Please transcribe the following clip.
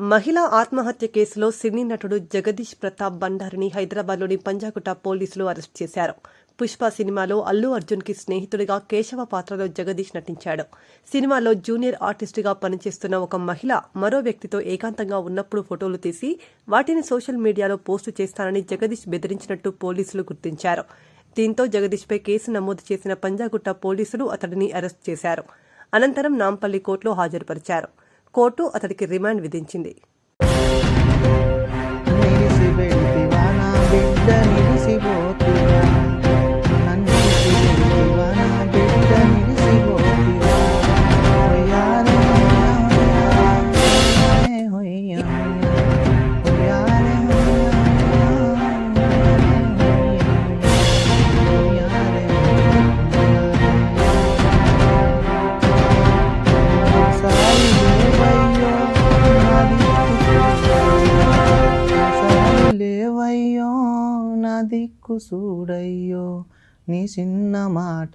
మహిళా ఆత్మహత్య కేసులో సినీ నటుడు జగదీష్ ప్రతాప్ బండారిని హైదరాబాద్లోని పంజాగుట్ట పోలీసులు అరెస్ట్ చేశారు. పుష్ప సినిమాలో అల్లు అర్జున్కి స్నేహితుడిగా కేశవ పాత్రలో జగదీష్ నటించాడు. సినిమాలో జూనియర్ ఆర్టిస్టుగా పనిచేస్తున్న ఒక మహిళ మరో వ్యక్తితో ఏకాంతంగా ఉన్నప్పుడు ఫోటోలు తీసి వాటిని సోషల్ మీడియాలో పోస్టు చేస్తానని జగదీష్ బెదిరించినట్టు పోలీసులు గుర్తించారు. దీంతో జగదీష్పై కేసు నమోదు చేసిన పంజాగుట్ట పోలీసులు అతడిని అరెస్ట్ చేశారు. అనంతరం నాంపల్లి కోర్టులో హాజరుపరిచారు. కోర్టు అతడికి రిమాండ్ విధించింది. నా దిక్కు చూడయ్యో నీ చిన్న మాట